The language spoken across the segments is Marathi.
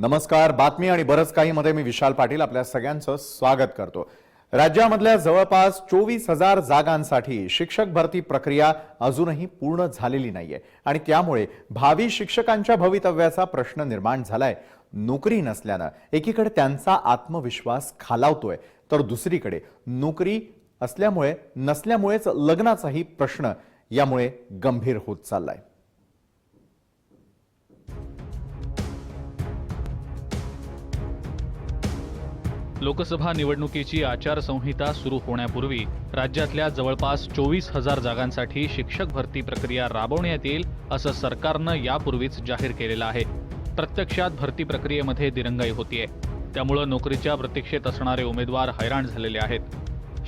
नमस्कार बातमी आणि बरंच काही मध्ये मी विशाल पाटील आपल्या सगळ्यांचं स्वागत करतो. राज्यामधल्या जवळपास चोवीस हजार जागांसाठी शिक्षक भरती प्रक्रिया अजूनही पूर्ण झालेली नाहीये. आणि त्यामुळे भावी शिक्षकांच्या भवितव्याचा प्रश्न निर्माण झालाय. नोकरी नसल्यानं एकीकडे त्यांचा आत्मविश्वास खालावतोय तर दुसरीकडे नोकरी असल्यामुळे नसल्यामुळेच लग्नाचाही प्रश्न यामुळे गंभीर होत चाललाय. लोकसभा निवडणुकीची आचारसंहिता सुरू होण्यापूर्वी राज्यातल्या जवळपास चोवीस हजार जागांसाठी शिक्षक भरती प्रक्रिया राबवण्यात येईल असं सरकारनं यापूर्वीच जाहीर केलेलं आहे. प्रत्यक्षात भरती प्रक्रियेमध्ये दिरंगाई होतीये. त्यामुळं नोकरीच्या प्रतीक्षेत असणारे उमेदवार हैराण झालेले आहेत.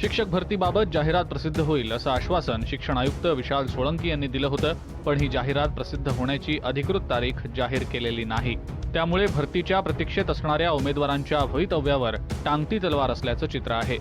शिक्षक भरतीबाबत जाहिरात प्रसिद्ध होईल असं आश्वासन शिक्षण आयुक्त विशाल सोळंकी यांनी दिलं होतं पण ही जाहिरात प्रसिद्ध होण्याची अधिकृत तारीख जाहीर केलेली नाही. त्यामुळे भरतीच्या प्रतीक्षेत असणाऱ्या उमेदवारांच्या भवितव्यावर टांगती तलवार असल्याचं चित्र आहे.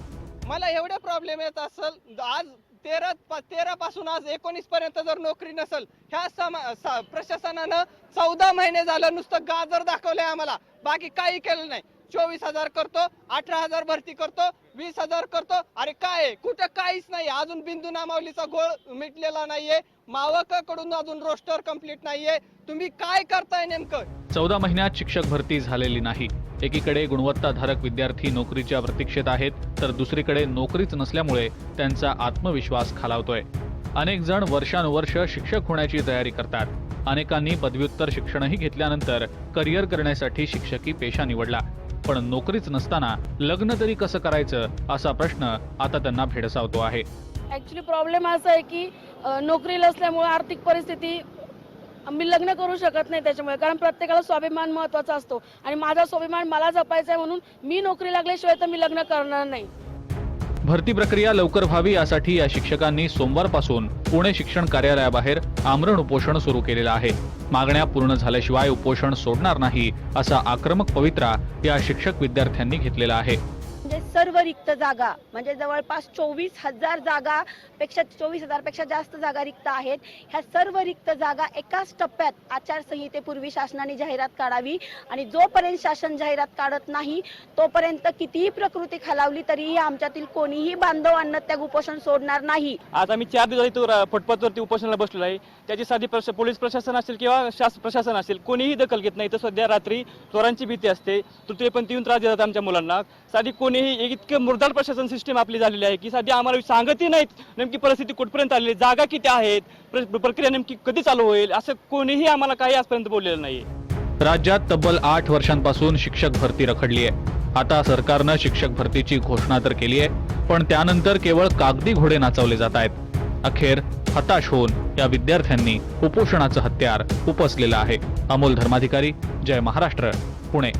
मला एवढे प्रॉब्लेम येत असेल आज तेरा तेरा पासून आज एकोणीस पर्यंत जर नोकरी नसेल ह्या समा सा- प्रशासनानं चौदा महिने झालं नुसतं गाजर दाखवलंय आम्हाला बाकी काही केलं नाही. चोवीस हजार करतो अठरा हजार भरती करतो वीस हजार करतो. अरे काय? कुठं काहीच नाही. अजून बिंदू नामावलीचा गोळ मिटलेला नाहीये. मावकाकडून अजून रोस्टर कंप्लीट नाहीये. तुम्ही काय करताय नेमकं? चौदा महिन्यात शिक्षक भरती झालेली नाही. एकीकडे गुणवत्ताधारक विद्यार्थी नोकरीच्या प्रतीक्षेत आहेत तर दुसरीकडे नोकरीच नसल्यामुळे त्यांचा आत्मविश्वास खालावतोय. अनेक जण वर्षानुवर्ष शिक्षक होण्याची तयारी करतात. अनेकांनी पदव्युत्तर शिक्षणही घेतल्यानंतर करिअर करण्यासाठी शिक्षकी पेशा निवडला. पण नोकरीच नसताना लग्न तरी कसं करायचं असा प्रश्न आता त्यांना भेडसावतो आहे. ॲक्च्युली प्रॉब्लेम असा आहे की नोकरीला नोकरी आर्थिक परिस्थिती मी लग्न करू शकत नाही त्याच्यामुळे. कारण प्रत्येकाला स्वाभिमान महत्त्वाचा असतो. आणि माझा स्वाभिमान मला जपायचा आहे म्हणून मी नोकरी लागल्याशिवाय तर मी लग्न करणार नाही. भरती प्रक्रिया लवकर व्हावी यासाठी या शिक्षकांनी सोमवारपासून पुणे शिक्षण कार्यालयाबाहेर आमरण उपोषण सुरू केलेलं आहे. मागण्या पूर्ण झाल्याशिवाय उपोषण सोडणार नाही असा आक्रमक पवित्रा या शिक्षक विद्यार्थ्यांनी घेतलेला आहे. म्हणजे सर्व रिक्त जागा म्हणजे जवळपास चोवीस हजार जागा पेक्षा चोवीस हजारपेक्षा जास्त जागा रिक्त आहेत. ह्या सर्व रिक्त जागा एकाच टप्प्यात आचारसंहितेपूर्वी शासनाने जाहिरात काढावी आणि जोपर्यंत शासन जाहिरात काढत नाही तोपर्यंत कितीही प्रकृती खालावली तरीही आमच्यातील कोणीही बांधवांना त्या उपोषण सोडणार नाही. आज आम्ही चार दिवस इथं फुटपाथवरती उपोषणाला बसलो आहे. त्याची साधी पोलीस प्रशासन असेल किंवा शास प्रशासन असेल कोणीही दखल घेत नाही. तर सध्या रात्री चोरांची भीती असते. तृतीयपंथी येऊन त्रास देतात आमच्या मुलांना. साधी कोणी एक इतकं मुरदार प्रशासन सिस्टीम आपली झालेली आहे की सध्या आम्हाला सांगतही नाहीत नेमकी परिस्थिती कुठपर्यंत आलेली जागा किती आहेत प्रक्रिया नेमकी कधी चालू होईल असं कोणीही आम्हाला काही आजपर्यंत बोललेलं नाही राज्यात तब्बल आठ वर्षांपासून शिक्षक भरती रखडली आहे. आता सरकारनं शिक्षक भरतीची घोषणा तर केली आहे पण त्यानंतर केवळ कागदी घोडे नाचवले जात आहेत. अखेर हताश होऊन या विद्यार्थ्यांनी उपोषणाचं हत्यार उपसलेलं आहे. अमोल धर्माधिकारी जय महाराष्ट्र पुणे.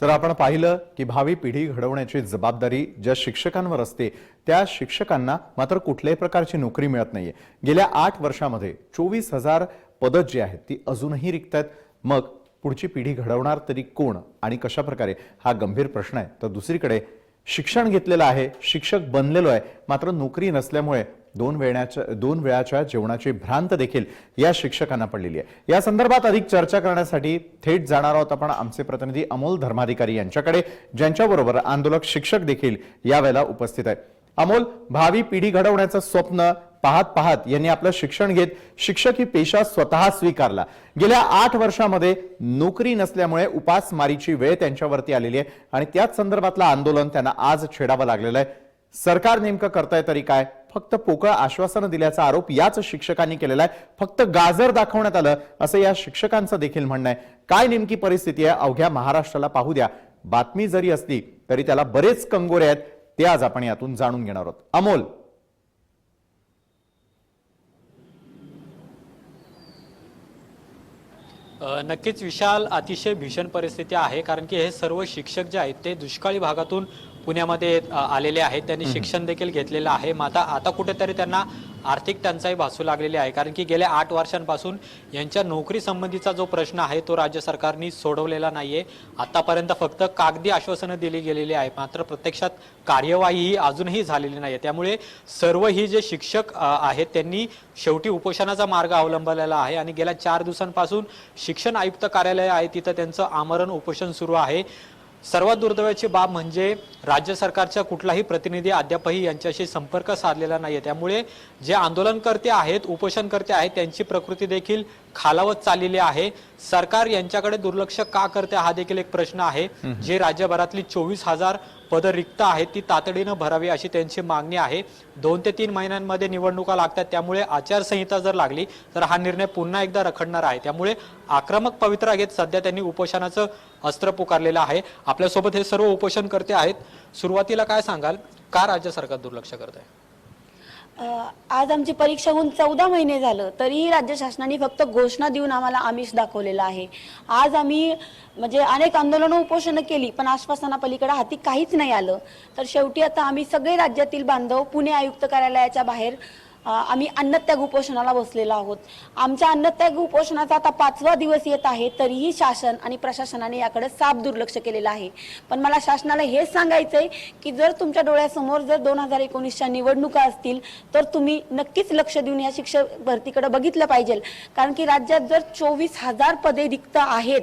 तर आपण पाहिलं की भावी पिढी घडवण्याची जबाबदारी ज्या शिक्षकांवर असते त्या शिक्षकांना मात्र कुठल्याही प्रकारची नोकरी मिळत नाहीये. गेल्या आठ वर्षामध्ये चोवीस हजार पदं जी आहेत ती अजूनही रिक्त आहेत मग पुढची पिढी घडवणार तरी कोण आणि कशा प्रकारे हा गंभीर प्रश्न आहे. तर दुसरीकडे शिक्षण घेतलेलं आहे शिक्षक बनलेलो आहे मात्र नोकरी नसल्यामुळे दोन वेळाच्या दोन वेळाच्या जेवणाची भ्रांत देखील या शिक्षकांना पडलेली आहे. या संदर्भात अधिक चर्चा करण्यासाठी थेट जाणार आहोत आपण आमचे प्रतिनिधी अमोल धर्माधिकारी यांच्याकडे ज्यांच्याबरोबर आंदोलक शिक्षक देखील यावेळेला उपस्थित आहेत. अमोल भावी पिढी घडवण्याचं स्वप्न पाहत पाहत यांनी आपलं शिक्षण घेत शिक्षक ही पेशा स्वतः स्वीकारला. गेल्या आठ वर्षामध्ये नोकरी नसल्यामुळे उपासमारीची वेळ त्यांच्यावरती आलेली आहे आणि त्याच संदर्भातलं आंदोलन त्यांना आज छेडावं लागलेलं आहे. सरकार नेमकं करताय तरी काय? फक्त पोकळ आश्वासनं दिल्याचा आरोप याच शिक्षकांनी केलेला आहे. फक्त गाजर दाखवण्यात आलं असं या शिक्षकांचं देखील म्हणणं आहे. काय नेमकी परिस्थिती आहे? अवघ्या महाराष्ट्राला पाहू द्या. बातमी जरी असली तरी त्याला बरेच कंगोरे आहेत. ते आज आपण यातून जाणून घेणार आहोत. अमोल. नक्कीच विशाल अतिशय भीषण परिस्थिती आहे कारण की हे सर्व शिक्षक जे आहेत ते दुष्काळी भागातून पुण्यामध्ये आलेले आहेत. त्यांनी शिक्षण देखील घेतलेलं आहे. माता आता कुठेतरी त्यांना आर्थिक टंचाई भासू लागलेली आहे. कारण की गेल्या आठ वर्षांपासून यांच्या नोकरी संबंधीचा जो प्रश्न आहे तो राज्य सरकारने सोडवलेला नाहीये. आतापर्यंत फक्त कागदी आश्वासनं दिली गेलेली आहे मात्र प्रत्यक्षात कार्यवाही ही अजूनही झालेली नाही त्यामुळे सर्व ही जे शिक्षक आहेत त्यांनी शेवटी उपोषणाचा मार्ग अवलंबलेला आहे. आणि गेल्या चार दिवसांपासून शिक्षण आयुक्त कार्यालय आहे. तिथं त्यांचं आमरण उपोषण सुरू आहे. सर्वात दुर्दैवाची बाब म्हणजे राज्य सरकारचा कुठलाही प्रतिनिधी अद्यापही यांच्याशी संपर्क साधलेला नाहीये. त्यामुळे जे आंदोलनकर्ते आहेत उपोषणकर्ते आहेत त्यांची प्रकृती देखील खालावत चाललेली आहे. सरकार यांच्याकडे दुर्लक्ष का करते हा देखील एक प्रश्न आहे. जे राज्यभरातली चोवीस हजार पदं रिक्त आहेत ती तातडीनं भरावी अशी त्यांची मागणी आहे. दोन ते तीन महिन्यांमध्ये निवडणुका लागतात त्यामुळे आचारसंहिता जर लागली तर हा निर्णय पुन्हा एकदा रखडणार आहे. त्यामुळे आक्रमक पवित्रा घेत सध्या त्यांनी उपोषणाचं अस्त्र पुकारलेलं आहे. आपल्यासोबत हे सर्व उपोषणकर्ते आहेत. सुरुवातीला काय सांगाल? का राज्य सरकार दुर्लक्ष करत आहे आज आमची परीक्षा होऊन चौदा महिने झालं तरीही राज्य शासनाने फक्त घोषणा देऊन आम्हाला आमिष दाखवलेलं आहे. आज आम्ही म्हणजे अनेक आंदोलनं उपोषणं केली पण आश्वासनापलीकडे हाती काहीच नाही आलं. तर शेवटी आता आम्ही सगळे राज्यातील बांधव पुणे आयुक्त कार्यालयाच्या बाहेर आम्ही अन्नत्याग उपोषणाला बसलेलो आहोत. आमच्या अन्नत्याग उपोषणाचा आता पाचवा दिवस येत आहे तरीही शासन आणि प्रशासनाने याकडे साफ दुर्लक्ष केलेलं आहे. पण मला शासनाला हेच आहे की जर तुमच्या डोळ्यासमोर जर दोन हजार एकोणीसच्या निवडणुका असतील तर तुम्ही नक्कीच लक्ष देऊन या शिक्षक भरतीकडे बघितलं पाहिजे कारण की राज्यात जर चोवीस हजार पदे रिक्त आहेत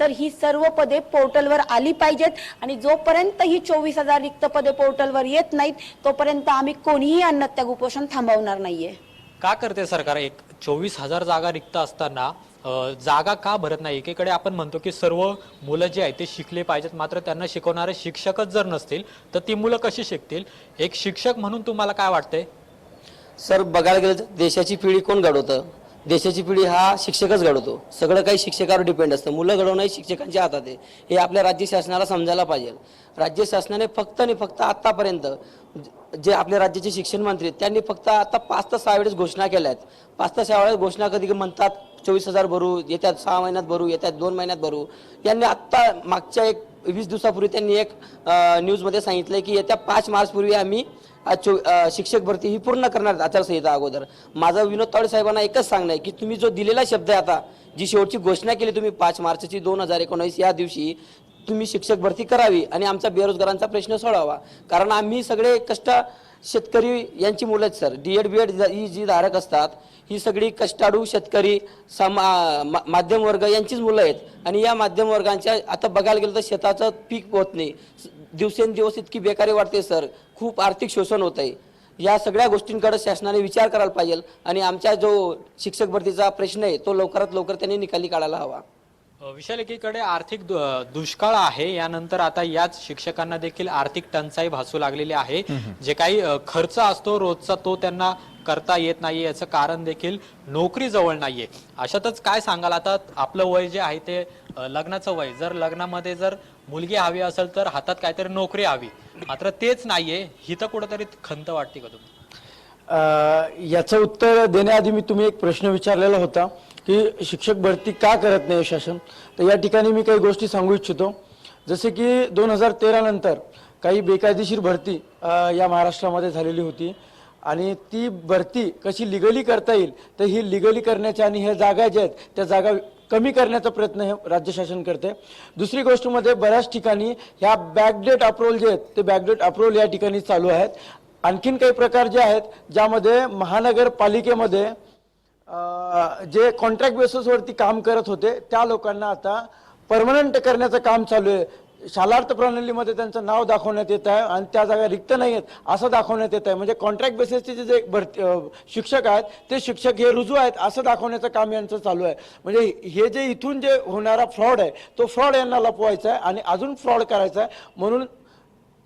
तर ही सर्व पदे पोर्टलवर आली पाहिजेत. आणि जोपर्यंत ही चोवीस हजार रिक्त पदे पोर्टलवर येत नाहीत तोपर्यंत आम्ही कोणीही अन्नत्याग उपोषण थांबवणार नाहीये. का करते सरकार? एक चोवीस हजार जागा रिक्त असताना अ, जागा का भरत नाही? एकीकडे आपण म्हणतो की सर्व मुलं जे आहेत ते शिकले पाहिजेत मात्र त्यांना शिकवणारे शिक्षकच जर नसतील तर ती मुलं कशी शिकतील? एक शिक्षक म्हणून तुम्हाला काय वाटतंय? सर बघायला गेलं तर देशाची पिढी कोण घडवतं? देशाची पिढी हा शिक्षकच घडवतो. सगळं काही शिक्षकावर डिपेंड असतं. मुलं घडवणं हे शिक्षकांच्या हातात आहे. हे आपल्या राज्य शासनाला समजायला पाहिजे. राज्य शासनाने फक्त आणि फक्त आत्तापर्यंत जे आपल्या राज्याचे शिक्षण मंत्री आहेत, त्यांनी फक्त आता पाच ते सहा वेळेस घोषणा केल्या आहेत. पाच ते सहा वेळेस घोषणा कधी म्हणतात चोवीस हजार भरू येत्यात सहा महिन्यात भरू येत्यात दोन महिन्यात भरू. यांनी आत्ता मागच्या एक वीस दिवसापूर्वी त्यांनी एक न्यूजमध्ये सांगितलं की येत्या पाच मार्चपूर्वी आम्ही शिक्षक भरती ही पूर्ण करणार आचारसंहिता अगोदर. माझा विनोद तावडे साहेबांना एकच सांगणं आहे की तुम्ही जो दिलेला शब्द आहे आता जी शेवटची घोषणा केली तुम्ही पाच मार्चची दोन हजार एकोणीस या दिवशी तुम्ही शिक्षक भरती करावी आणि आमचा बेरोजगारांचा प्रश्न सोडावा कारण आम्ही सगळे कष्ट शेतकरी यांची मुलं आहेत sir. D Ed B Ed ही जी धारक असतात ही सगळी कष्टाळू शेतकरी समा मा- माध्यम वर्ग यांचीच मुलं आहेत. आणि या माध्यम वर्गांच्या आता बघायला गेलं तर शेताचं पीक होत नाही. दिवसेंदिवस इतकी बेकारी वाढते सर खूप आर्थिक शोषण होत आहे या सगळ्या गोष्टींकडे शासनाने विचार करायला पाहिजे आणि आमच्या जो शिक्षक भरतीचा प्रश्न आहे तो लवकरात लवकर त्यांनी निकाली काढायला हवा. विशाल एकीकडे आर्थिक दुष्काळ आहे यानंतर आता याच शिक्षकांना देखील आर्थिक टंचाई भासू लागलेली आहे. जे काही खर्च असतो रोजचा तो त्यांना करता येत नाहीये याचं कारण देखील नोकरी जवळ नाहीये. अशातच काय सांगाल? आता आपलं वय जे आहे ते लग्नाचं वय. जर लग्नामध्ये जर मुलगी हवी असेल तर हातात काहीतरी नोकरी हवी. मात्र तेच नाहीये. ही तर कुठेतरी खंत वाटते का तुम्ही याचं उत्तर देण्याआधी मी तुम्ही एक प्रश्न विचारलेला होता की शिक्षक भरती का करत नाही शासन? तर या ठिकाणी मी काही गोष्टी सांगू इच्छितो. जसे की दोन हजार तेरा नंतर काही बेकायदेशीर भरती या महाराष्ट्रामध्ये झालेली होती आणि ती भरती कशी लिगली करता येईल तर ही लिगली करण्याच्या आणि ह्या जागा ज्या आहेत त्या जागा कमी करण्याचा प्रयत्न हे राज्य शासन करते दुसरी गोष्ट म्हणजे बऱ्याच ठिकाणी ह्या बॅकडेट अप्रोल जे आहेत ते बॅकडेट अप्रोल या ठिकाणी चालू आहेत. आणखीन काही प्रकार जे आहेत ज्यामध्ये महानगरपालिकेमध्ये जे कॉन्ट्रॅक्ट बेसिसवरती काम करत होते त्या लोकांना आता परमनंट करण्याचं काम चालू आहे. शालार्थ प्रणालीमध्ये त्यांचं नाव दाखवण्यात येत आहे आणि त्या जागा रिक्त नाही आहेत असं दाखवण्यात येत आहे. म्हणजे कॉन्ट्रॅक्ट बेसिसचे जे भरती शिक्षक आहेत ते शिक्षक हे रुजू आहेत असं दाखवण्याचं काम यांचं चालू आहे. म्हणजे हे जे इथून जे होणारा फ्रॉड आहे तो फ्रॉड यांना लपवायचा आहे आणि अजून फ्रॉड करायचा आहे. म्हणून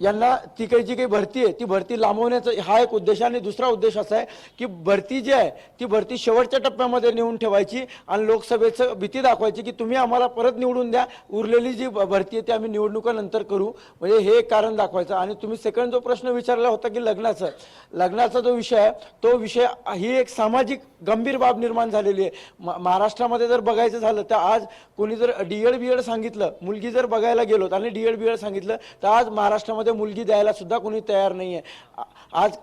यांना ती काही जी काही भरती आहे ती भरती लांबवण्याचा हा एक उद्देश आहे. आणि दुसरा उद्देश असा आहे की भरती जी आहे ती भरती शेवटच्या टप्प्यामध्ये नेऊन ठेवायची आणि लोकसभेचं भीती दाखवायची की तुम्ही आम्हाला परत निवडून द्या. उरलेली जी भरती आहे ती आम्ही निवडणुकानंतर करू. म्हणजे हे एक कारण दाखवायचं. आणि तुम्ही सेकंड जो प्रश्न विचारला होता की लग्नाचं लग्नाचा जो विषय आहे तो विषय ही एक सामाजिक गंभीर बाब निर्माण झालेली आहे. म- महाराष्ट्रामध्ये जर बघायचं झालं तर आज कोणी जर डी एड बी एड सांगितलं मुलगी जर बघायला गेलो आणि डी एड बी एड सांगितलं तर आज महाराष्ट्रामध्ये महाराष्ट्रामध्ये मुलगी द्यायला सुद्धा कोणी तयार नाही आहे आज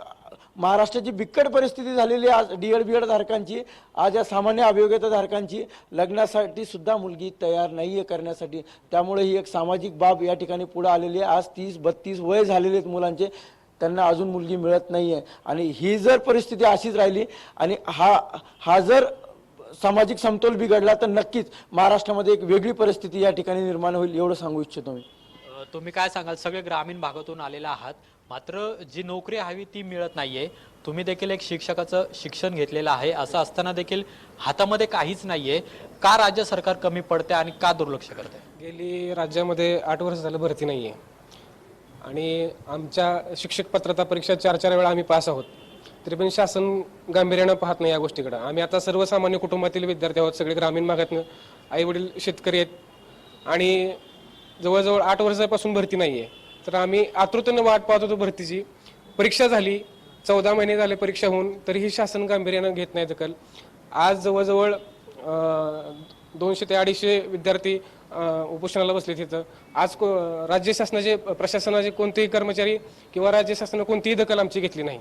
महाराष्ट्राची बिकट परिस्थिती झालेली आहे. आज डी एड बी एड धारकांची आज या सामान्य अभियोग्यता धारकांची लग्नासाठी सुद्धा मुलगी तयार नाही आहे करण्यासाठी. त्यामुळे ही एक सामाजिक बाब या ठिकाणी पुढे आलेली आहे. आज तीस बत्तीस वय झालेले आहेत मुलांचे. त्यांना अजून मुलगी मिळत नाही आहे आणि ही जर परिस्थिती अशीच राहिली आणि हा हा जर सामाजिक समतोल बिघडला तर नक्कीच महाराष्ट्रामध्ये एक वेगळी परिस्थिती या ठिकाणी निर्माण होईल एवढं सांगू इच्छितो मी. तुम्ही काय सांगाल? सगळे ग्रामीण भागातून आलेला आहात. मात्र जी नोकरी हवी ती मिळत नाहीये. तुम्ही देखील एक शिक्षकाचं शिक्षण घेतलेलं आहे. असं असताना देखील हातामध्ये काहीच नाहीये. का राज्य सरकार कमी पडते आणि का दुर्लक्ष करते? गेली राज्यामध्ये आठ वर्ष झालं भरती नाही आहे आणि आमच्या शिक्षक पात्रता परीक्षा चार चार वेळा आम्ही पास आहोत. तरी पण शासन गांभीर्यानं पाहत नाही या गोष्टीकडे. आम्ही आता सर्वसामान्य कुटुंबातील विद्यार्थी आहोत. सगळे ग्रामीण भागातनं आई वडील शेतकरी आहेत. आणि जवळजवळ आठ वर्षापासून भरती नाही आहे तर आम्ही आतुरतेनं वाट पाहत होतो भरतीची. परीक्षा झाली. चौदा महिने झाले परीक्षा होऊन तरीही शासन गांभीर्यानं घेत नाही दखल. आज जवळजवळ दोनशे ते अडीचशे विद्यार्थी उपोषणाला बसले तिथं आज को- राज्य शासनाचे प्रशासनाचे कोणतेही कर्मचारी किंवा राज्य शासनाने कोणतीही दखल आमची घेतली नाही.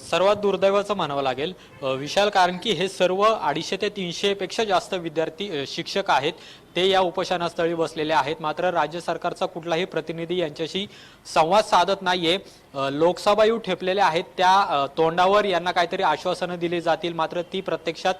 सर्वात दुर्दैवाचं म्हणावं लागेल विशाल कारण की हे सर्व अडीचशे ते तीनशेपेक्षा जास्त विद्यार्थी शिक्षक आहेत. ते या उपोषणास्थळी बसलेले आहेत. मात्र राज्य सरकारचा कुठलाही प्रतिनिधी यांच्याशी संवाद साधत नाहीये. लोकसभा येऊ ठेपलेल्या आहेत. त्या तोंडावर यांना काहीतरी आश्वासनं दिली जातील. मात्र ती प्रत्यक्षात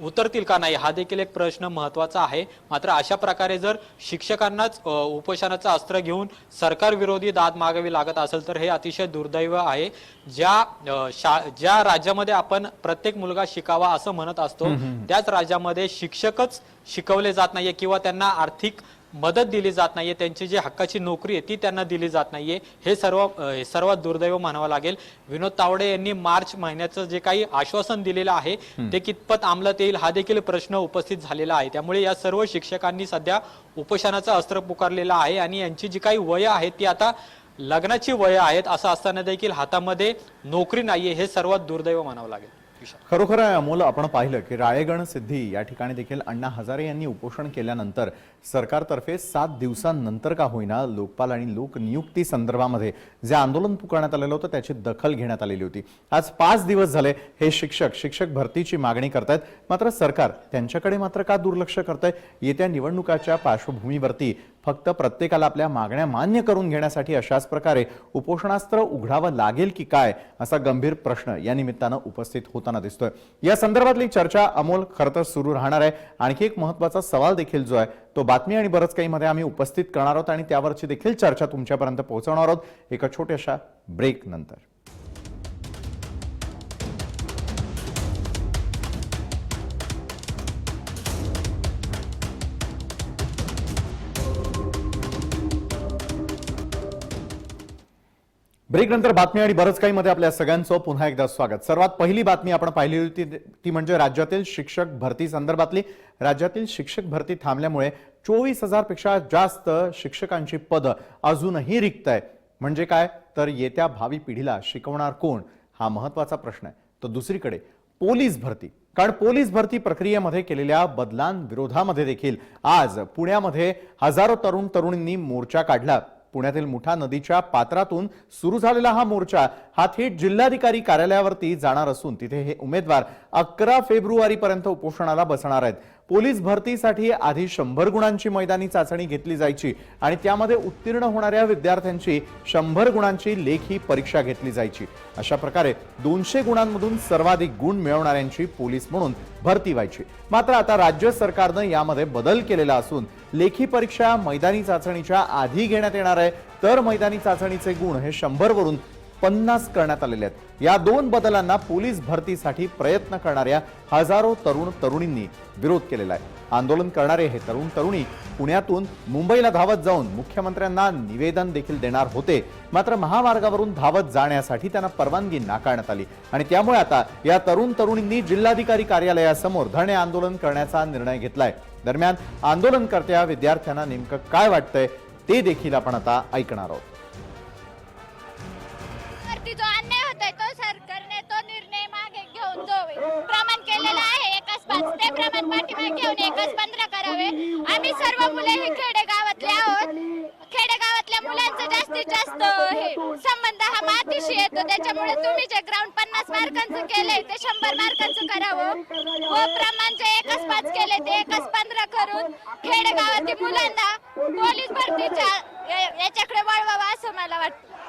उतरतील का नाही हा देखील एक प्रश्न महत्त्वाचा आहे. मात्र अशा प्रकारे जर शिक्षकांनाच उपोषणाचं अस्त्र घेऊन सरकार विरोधी दाद मागावी लागत असेल तर हे अतिशय दुर्दैव आहे. ज्या शा ज्या राज्यामध्ये आपण प्रत्येक मुलगा शिकावा असं म्हणत असतो त्याच राज्यामध्ये शिक्षकच शिकवले जात नाहीये किंवा त्यांना आर्थिक मदत दिली जात नाहीये त्यांची जी हक्काची नोकरी आहे ती त्यांना दिली जात नाहीये. हे सर्व हे सर्वात दुर्दैव म्हणावं लागेल. विनोद तावडे यांनी मार्च महिन्याचं जे काही आश्वासन दिलेलं आहे ते कितपत अंमलात येईल हा देखील प्रश्न उपस्थित झालेला आहे. त्यामुळे या सर्व शिक्षकांनी सध्या उपोषणाचं अस्त्र पुकारलेलं आहे आणि यांची जी काही वय आहेत ती आता लग्नाची वय आहेत असं असताना देखील हातामध्ये नोकरी नाहीये हे सर्वात दुर्दैव म्हणावं लागेल. खरोखर आहे अमोल आपण पाहिलं की राळेगण सिद्धी या ठिकाणी देखील अण्णा हजारे यांनी उपोषण केल्यानंतर सरकारतर्फे सात दिवसांनंतर का होईना लोकपाल आणि लोकनियुक्ती संदर्भामध्ये जे आंदोलन पुकारण्यात आलेलं होतं त्याची दखल घेण्यात आलेली होती. आज पाच दिवस झाले हे शिक्षक शिक्षक भरतीची मागणी करतायत. मात्र सरकार त्यांच्याकडे मात्र का दुर्लक्ष करतंय? येत्या निवडणुकाच्या पार्श्वभूमीवरती फक्त प्रत्येकाला आपल्या मागण्या मान्य करून घेण्यासाठी अशाच प्रकारे उपोषणास्त्र उघडावं लागेल की काय असा गंभीर प्रश्न या निमित्तानं उपस्थित होताना दिसतोय. या संदर्भातली चर्चा अमोल खरं तर सुरू राहणार आहे. आणखी एक महत्त्वाचा सवाल देखील जो आहे तो बातमी आणि बरंच काही मध्ये आम्ही उपस्थित करणार आहोत आणि त्यावरची देखील चर्चा तुमच्यापर्यंत पोहोचवणार आहोत. एका छोट्याशा ब्रेक नंतर. ब्रेक नंतर बातमी आणि बरंच काही मध्ये आपल्या सगळ्यांचं पुन्हा एकदा स्वागत. सर्वात पहिली बातमी आपण पाहिली होती ती म्हणजे राज्यातील शिक्षक भरती संदर्भातली. राज्यातील शिक्षक भरती थांबल्यामुळे चोवीस हजारपेक्षा जास्त शिक्षकांची पदं अजूनही रिक्त आहे म्हणजे काय? तर येत्या भावी पिढीला शिकवणार कोण? हा महत्त्वाचा प्रश्न आहे. तर दुसरीकडे पोलीस भरती. कारण पोलीस भरती प्रक्रियेमध्ये केलेल्या बदलांविरोधामध्ये देखील आज पुण्यामध्ये हजारो तरुण तरुणींनी मोर्चा काढला. पुण्यातील मुठा नदीच्या पात्रातून सुरू झालेला हा मोर्चा हा थेट जिल्हाधिकारी कार्यालयावरती जाणार असून तिथे हे उमेदवार अकरा फेब्रुवारी पर्यंत उपोषणाला बसणार आहेत. पोलीस भरतीसाठी आधी शंभर गुणांची मैदानी चाचणी घेतली जायची आणि त्यामध्ये उत्तीर्ण होणाऱ्या विद्यार्थ्यांची शंभर गुणांची लेखी परीक्षा घेतली जायची. अशा प्रकारे दोनशे गुणांमधून सर्वाधिक गुण मिळवणाऱ्यांची पोलीस म्हणून भरती व्हायची. मात्र आता राज्य सरकारनं यामध्ये बदल केलेला असून लेखी परीक्षा मैदानी चाचणीच्या आधी घेण्यात येणार आहे. तर मैदानी चाचणीचे गुण हे शंभरवरून पन्नास करण्यात आलेले आहेत. या दोन बदलांना पोलीस भरतीसाठी प्रयत्न करणाऱ्या हजारो तरुण तरुणींनी विरोध केलेला आहे. आंदोलन करणारे हे तरुण तरुणी पुण्यातून मुंबईला धावत जाऊन मुख्यमंत्र्यांना निवेदन देखील देणार होते. मात्र महामार्गावरून धावत जाण्यासाठी त्यांना परवानगी नाकारण्यात आली. आणि त्यामुळे आता या तरुण तरुणींनी जिल्हाधिकारी कार्यालयासमोर धरणे आंदोलन करण्याचा निर्णय घेतलाय. दरम्यान आंदोलनकर्त्या विद्यार्थ्यांना नेमकं काय वाटतंय ते देखील आपण आता ऐकणार आहोत. घेऊन प्रमाण केलेलं आहे एकच पाच. ते प्रमाण पाठीमागे घेऊन एकच पंधरा करावे. आम्ही सर्व मुले हे खेडेगावातले आहोत. खेडेगावातल्या मुलांचा जास्तीत जास्त हे संबंध हा मातीशी येतो. त्याच्यामुळे तुम्ही जे ग्राउंड पन्नास मार्कांचं केलंय ते शंभर मार्कांचं करावं. व प्रमाण जे एकच पाच केले ते एकच पंधरा करून खेडेगावातील मुलांना पोलीस भरतीच्या याच्याकडे वळवावं असं मला वाटतं.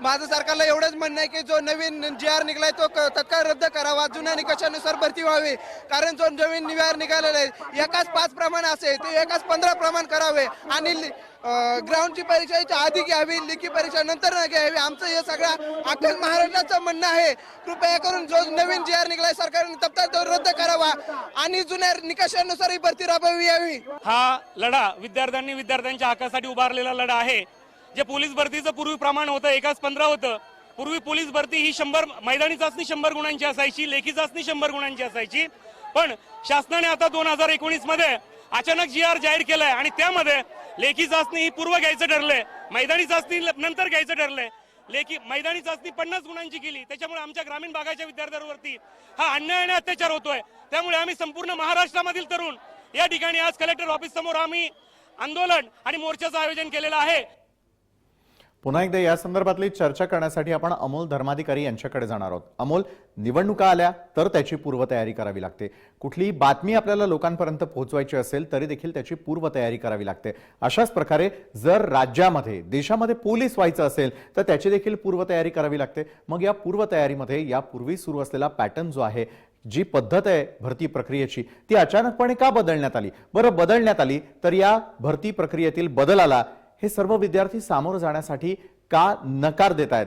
माझं सरकारला एवढंच म्हणणं आहे की जो नवीन जी आर निघालाय तो तत्काळ रद्द करावा. जुन्या निकषानुसार भरती व्हावी. कारण जो नवीन जी आर निघालेला आहे एकाच पाच प्रमाण असेल ते एकाच पंधरा प्रमाण करावे. आणि लि- ग्राउंडची परीक्षा आधी घ्यावी लेखी परीक्षा नंतर न घ्यावी. आमचं हे सगळं अखिल महाराष्ट्राचं म्हणणं आहे. कृपया करून जो नवीन जी आर निघालाय सरकारने तत्काळ तो रद्द करावा. आणि जुन्या निकषानुसार ही भरती राबवावी यावी हा लढा विद्यार्थ्यांनी विद्यार्थ्यांच्या हक्कासाठी उभारलेला लढा आहे. जे पोलीस भरतीचं पूर्वी प्रमाण होतं एकाच पंधरा होतं. पूर्वी पोलीस भरती ही शंभर मैदानी चाचणी शंभर गुणांची असायची लेखी चाचणी शंभर गुणांची असायची. पण शासनाने आता दोन हजार एकोणीसमध्ये अचानक जी आर जाहीर केलाय आणि त्यामध्ये लेखी चाचणी ही पूर्व घ्यायचं ठरलंय. मैदानी चाचणी नंतर घ्यायचं ठरलंय. लेखी मैदानी चाचणी पन्नास गुणांची केली. त्याच्यामुळे आमच्या ग्रामीण भागाच्या विद्यार्थ्यांवरती हा अन्याय आणि अत्याचार होतोय. त्यामुळे आम्ही संपूर्ण महाराष्ट्रामधील तरुण या ठिकाणी आज कलेक्टर ऑफिस समोर आम्ही आंदोलन आणि मोर्चाचं आयोजन केलेलं आहे. पुन्हा एकदा या संदर्भातली चर्चा करण्यासाठी आपण अमोल धर्माधिकारी यांच्याकडे जाणार आहोत. अमोल निवडणुका आल्या तर त्याची पूर्वतयारी करावी लागते. कुठलीही बातमी आपल्याला लोकांपर्यंत पोहोचवायची असेल तरी देखील त्याची पूर्वतयारी करावी लागते. अशाच प्रकारे जर राज्यामध्ये देशामध्ये पोलीस व्हायचं असेल तर त्याची देखील पूर्वतयारी करावी लागते. मग या पूर्वतयारीमध्ये यापूर्वी सुरू असलेला पॅटर्न जो आहे जी पद्धत आहे भरती प्रक्रियेची ती अचानकपणे का बदलण्यात आली? बरं बदलण्यात आली तर या भरती प्रक्रियेतील बदलाला हे सर्व विद्यार्थी सामोरं जाण्यासाठी का नकार देत आहेत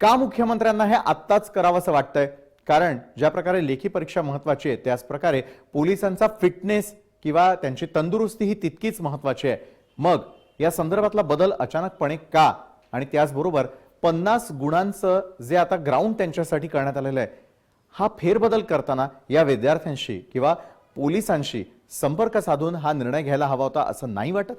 का मुख्यमंत्र्यांना हे आत्ताच करावंसं वाटतंय? कारण ज्या प्रकारे लेखी परीक्षा महत्वाची आहे त्याच प्रकारे पोलिसांचा फिटनेस किंवा त्यांची तंदुरुस्ती ही तितकीच महत्वाची आहे. मग या संदर्भातला बदल अचानकपणे का? आणि त्याचबरोबर पन्नास गुणांचं जे आता ग्राउंड त्यांच्यासाठी करण्यात आलेलं आहे हा फेरबदल करताना या विद्यार्थ्यांशी किंवा पोलिसांशी संपर्क साधून हा निर्णय घ्यायला हवा होता असं नाही वाटत?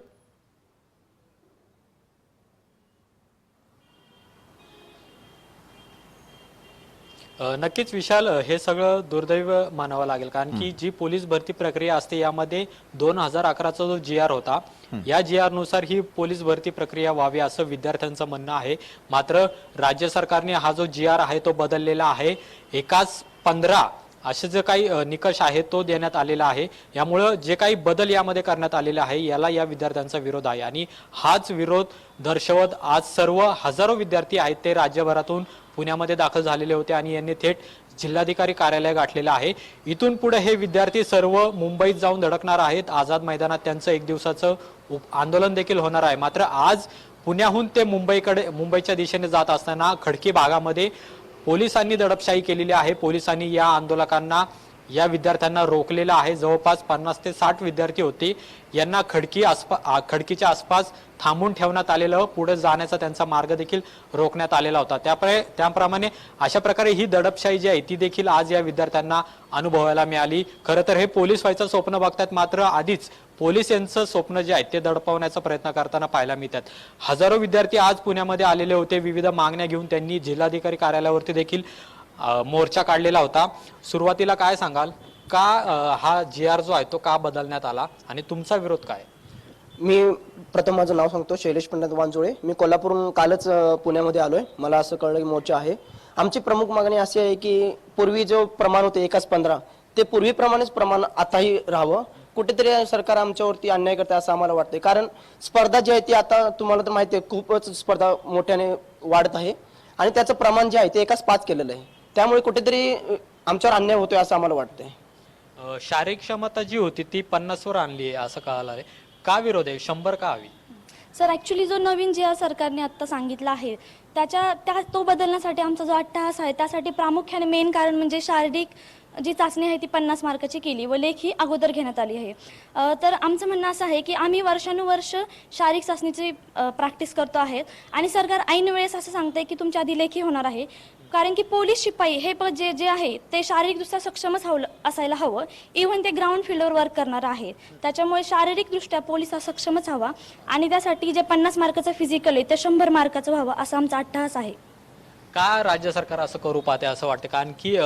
नक्कीच विशाल हे सगळं दुर्दैव मानावं लागेल. कारण की जी पोलीस भरती प्रक्रिया असते यामध्ये दोन हजार अकराचा जो जी आर होता या जी आरनुसार ही पोलीस भरती प्रक्रिया व्हावी असं विद्यार्थ्यांचं म्हणणं आहे. मात्र राज्य सरकारने हा जो जी आर आहे तो बदललेला आहे. एकाच पंधरा असे जे काही निकष आहे तो देण्यात आलेला आहे. यामुळं जे काही बदल यामध्ये करण्यात आलेले आहे याला या विद्यार्थ्यांचा विरोध आहे. आणि हाच विरोध दर्शवत आज सर्व हजारो विद्यार्थी आहेत ते राज्यभरातून पुण्यामध्ये दाखल झालेले होते आणि यांनी थेट जिल्हाधिकारी कार्यालय गाठलेलं आहे. इथून पुढे हे विद्यार्थी सर्व मुंबईत जाऊन धडकणार आहेत. आझाद मैदानात त्यांचं एक दिवसाचं उप- आंदोलन देखील होणार आहे. मात्र आज पुण्याहून ते मुंबईकडे मुंबईच्या दिशेने जात असताना खडकी भागामध्ये पोलिसांनी दडपशाही केलेली आहे. पोलिसांनी या आंदोलकांना या विद्यार्थ्यांना रोखलेलं आहे. जवळपास पन्नास ते साठ विद्यार्थी होते. यांना खडकी आसपा खडकीच्या आसपास थांबून ठेवण्यात आलेलं पुढे जाण्याचा त्यांचा मार्ग देखील रोखण्यात आलेला होता. त्याप्रे त्याप्रमाणे अशा प्रकारे ही दडपशाही जी आहे ती देखील आज या विद्यार्थ्यांना अनुभवायला मिळाली. खरं तर हे पोलीस व्हायचं स्वप्न बघतात मात्र आधीच पोलीस यांचं स्वप्न जे आहे ते दडपवण्याचा प्रयत्न करताना पाहायला मिळतात. हजारो विद्यार्थी आज पुण्यामध्ये आलेले होते. विविध मागण्या घेऊन त्यांनी जिल्हाधिकारी कार्यालयावरती देखील मोर्चा काढलेला होता. सुरुवातीला काय सांगाल? का हा जी आर जो आहे तो का बदलण्यात आला? आणि तुमचा विरोध काय? मी प्रथम माझं नाव सांगतो शैलेश पंडित वांजुळे मी कोल्हापूरहून कालच पुण्यामध्ये पुण्यामध्ये आलोय. मला असं कळलं की मोर्चा आहे. आमची प्रमुख मागणी अशी आहे की पूर्वी जो प्रमाण होते एकाच पंधरा ते पूर्वीप्रमाणेच प्रमाण आताही राहावं. कुठेतरी सरकार आमच्यावरती अन्याय करते असं आम्हाला वाटतंय. कारण स्पर्धा जी आहे ती आता तुम्हाला तर माहिती आहे खूपच स्पर्धा मोठ्याने वाढत आहे. आणि त्याचं प्रमाण जे आहे ते एकाच पाच केलेलं आहे. त्यामुळे कुठेतरी आमच्यावर अन्याय होतोय असं आम्हाला वाटतंय. शारीरिक क्षमता जी होती ती पन्नासवर आणली आहे असं कळालं आहे का विरोध आहे? शंभर का हवी? सर ॲक्च्युली जो नवीन जे सरकारने आत्ता सांगितला आहे त्याच्या त्या तो बदलण्यासाठी आमचा जो अट्टहास आहे त्यासाठी प्रामुख्याने मेन कारण म्हणजे शारीरिक जी चाचणी आहे ती पन्नास मार्काची केली व लेखी अगोदर घेण्यात आली आहे. तर आमचं म्हणणं असं आहे की आम्ही वर्षानुवर्ष शारीरिक चाचणीची प्रॅक्टिस करतो आहेत आणि सरकार ऐन वेळेस असं सांगते की तुमच्या आधी लेखी होणार आहे. कारण की पोलीस शिपाई हे पद जे जे आहे ते शारीरिकदृष्ट्या सक्षमच हवं असायला हवं. इव्हन ते ग्राउंड फील्डवर वर्क करणार आहेत. त्याच्यामुळे शारीरिकदृष्ट्या पोलीस हा सक्षमच हवा. आणि त्यासाठी जे पन्नास मार्काचं फिजिकल आहे ते शंभर मार्काचं व्हावं असा आमचा अट्टहास आहे. का राज्य सरकार असं करू पाहते असं वाटतं? कारण की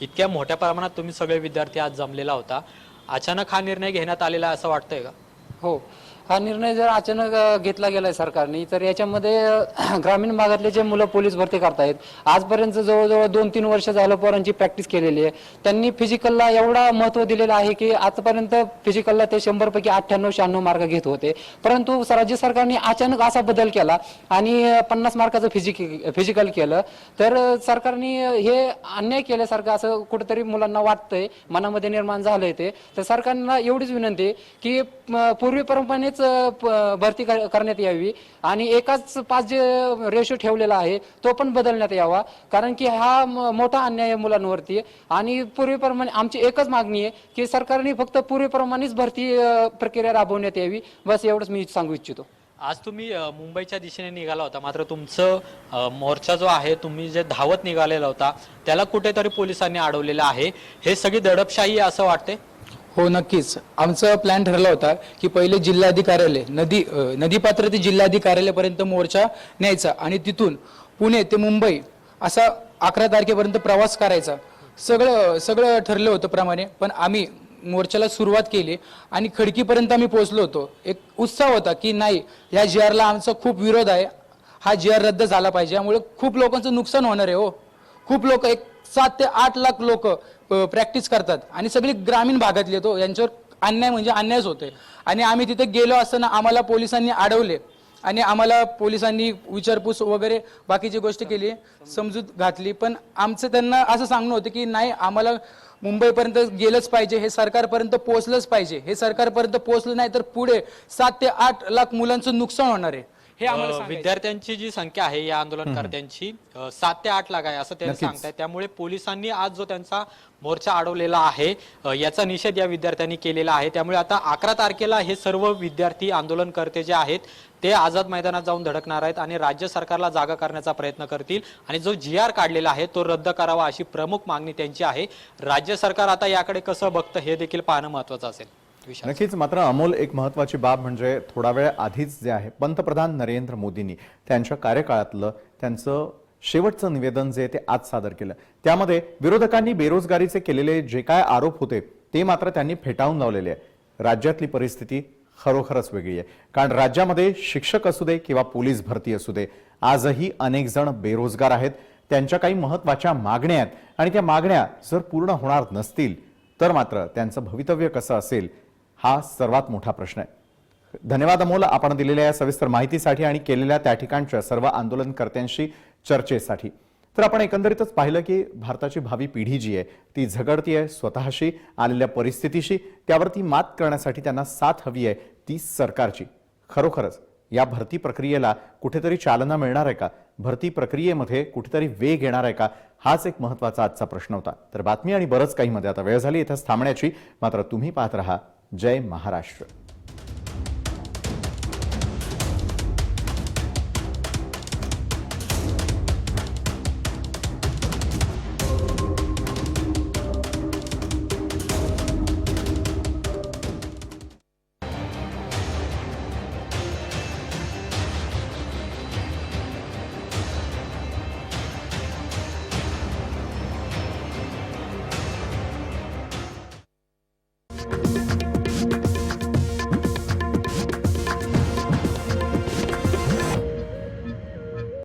इतक्या मोठ्या प्रमाणात तुम्ही सगळे विद्यार्थी आज जमलेला होता. अचानक हा निर्णय घेण्यात आलेला आहे असं वाटतंय का? हो. हा निर्णय जर अचानक घेतला गेलाय सरकारने तर याच्यामध्ये ग्रामीण भागातले जे मुलं पोलीस भरती करतायत आजपर्यंत जवळजवळ दोन तीन वर्ष झालं पोरांची प्रॅक्टिस केलेली आहे. त्यांनी फिजिकलला एवढा महत्त्व दिलेलं आहे की आतापर्यंत फिजिकलला ते शंभर पैकी अठ्ठ्याण्णव शहाण्णव मार्क घेत होते. परंतु राज्य सरकारने अचानक असा बदल केला आणि पन्नास मार्काचं फिजिक फिजिकल केलं. तर सरकारने हे अन्याय केल्यासारखं असं कुठेतरी मुलांना वाटतंय मनामध्ये निर्माण झालंय ते. तर सरकारला एवढीच विनंती की की म, लगेच भरती करण्यात यावी. आणि एकाच पाच जे रेशो ठेवलेला आहे तो पण बदलण्यात यावा. कारण की हा मोठा अन्याय आहे मुलांवरती. आणि पूर्वीप्रमाणे आमची एकच मागणी आहे की सरकारने फक्त पूर्वीप्रमाणेच भरती प्रक्रिया राबवण्यात यावी. बस एवढंच मी सांगू इच्छितो. आज तुम्ही मुंबईच्या दिशेने निघाला होता. मात्र तुमचं मोर्चा जो आहे तुम्ही जे धावत निघालेला होता त्याला कुठेतरी पोलिसांनी अडवलेलं आहे. हे सगळी दडपशाही आहे असं वाटते हो नक्कीच. आमचं प्लॅन ठरला होता की पहिले जिल्हाधिकार्यालय नदी नदीपात्र ते जिल्हाधिकार्यालयापर्यंत मोर्चा न्यायचा आणि तिथून पुणे ते मुंबई असा अकरा तारखेपर्यंत प्रवास करायचा. सगळं सगळं ठरलं होतं प्रमाणे पण आम्ही मोर्चाला सुरुवात केली आणि खडकीपर्यंत आम्ही पोहोचलो होतो. एक उत्साह होता की नाही या जी आरला आमचा खूप विरोध आहे. हा जी आर रद्द झाला पाहिजे. यामुळे खूप लोकांचं नुकसान होणार आहे हो. खूप लोक एक सात ते आठ लाख लोक प्रॅक्टिस करतात. आणि सगळी ग्रामीण भागातले तो यांच्यावर अन्याय म्हणजे अन्यायच होते आणि आम्ही तिथे गेलो असताना आम्हाला पोलिसांनी अडवले. आणि आम्हाला पोलिसांनी विचारपूस वगैरे बाकीची गोष्ट केली समजूत घातली. पण आमचं त्यांना असं सांगणं होतं की नाही आम्हाला मुंबईपर्यंत गेलंच पाहिजे हे सरकारपर्यंत पोहोचलंच पाहिजे. हे सरकारपर्यंत पोहोचलं नाही तर पुढे सात ते आठ लाख मुलांचं नुकसान होणार आहे. हे आम्हाला अ, सांगायचं. विद्यार्थ्यांची जी संख्या आहे या आंदोलनकर्त्यांची अ, सात ते आठ लाख आहे असं ते नक्कीच. सांगतायत त्यामुळे पोलिसांनी आज जो त्यांचा मोर्चा अडवलेला आहे अ, याचा निषेध या विद्यार्थ्यांनी केलेला आहे त्यामुळे आता अकरा तारखेला हे सर्व विद्यार्थी आंदोलनकर्ते जे आहेत ते आझाद मैदानात जाऊन धडकणार आहेत आणि राज्य सरकारला जागा करण्याचा प्रयत्न करतील आणि जो जी आर काढलेला आहे तो रद्द करावा अशी प्रमुख मागणी त्यांची आहे राज्य सरकार आता याकडे कसं बघतं हे देखील पाहणं महत्वाचं असेल. नक्कीच मात्र अमोल एक महत्वाची बाब म्हणजे थोडा वेळ आधीच जे आहे पंतप्रधान नरेंद्र मोदींनी त्यांच्या कार्यकाळातलं त्यांचं शेवटचं निवेदन जे आहे ते आज सादर केलं. त्यामध्ये विरोधकांनी बेरोजगारीचे केलेले जे काय आरोप होते ते मात्र त्यांनी फेटाळून लावलेले आहे. राज्यातली परिस्थिती खरोखरच वेगळी आहे. कारण राज्यामध्ये शिक्षक असू दे किंवा पोलीस भरती असू दे आजही अनेक जण बेरोजगार आहेत. त्यांच्या काही महत्त्वाच्या मागण्या आहेत आणि त्या मागण्या जर पूर्ण होणार नसतील तर मात्र त्यांचं भवितव्य कसं असेल हा सर्वात मोठा प्रश्न आहे. धन्यवाद अमोल आपण दिलेल्या या सविस्तर माहितीसाठी आणि केलेल्या त्या ठिकाणच्या सर्व आंदोलनकर्त्यांशी चर्चेसाठी. तर आपण एकंदरीतच पाहिलं की भारताची भावी पिढी जी आहे ती झगडती आहे स्वतःशी आलेल्या परिस्थितीशी. त्यावरती मात करण्यासाठी त्यांना साथ हवी आहे ती सरकारची. खरोखरच या भरती प्रक्रियेला कुठेतरी चालना मिळणार आहे का? भरती प्रक्रियेमध्ये कुठेतरी वेग येणार आहे का? हाच एक महत्त्वाचा आजचा प्रश्न होता. तर बातमी आणि बरंच काही मध्ये आता वेळ झाली इथंच थांबण्याची. मात्र तुम्ही पाहत रहा जय महाराष्ट्र.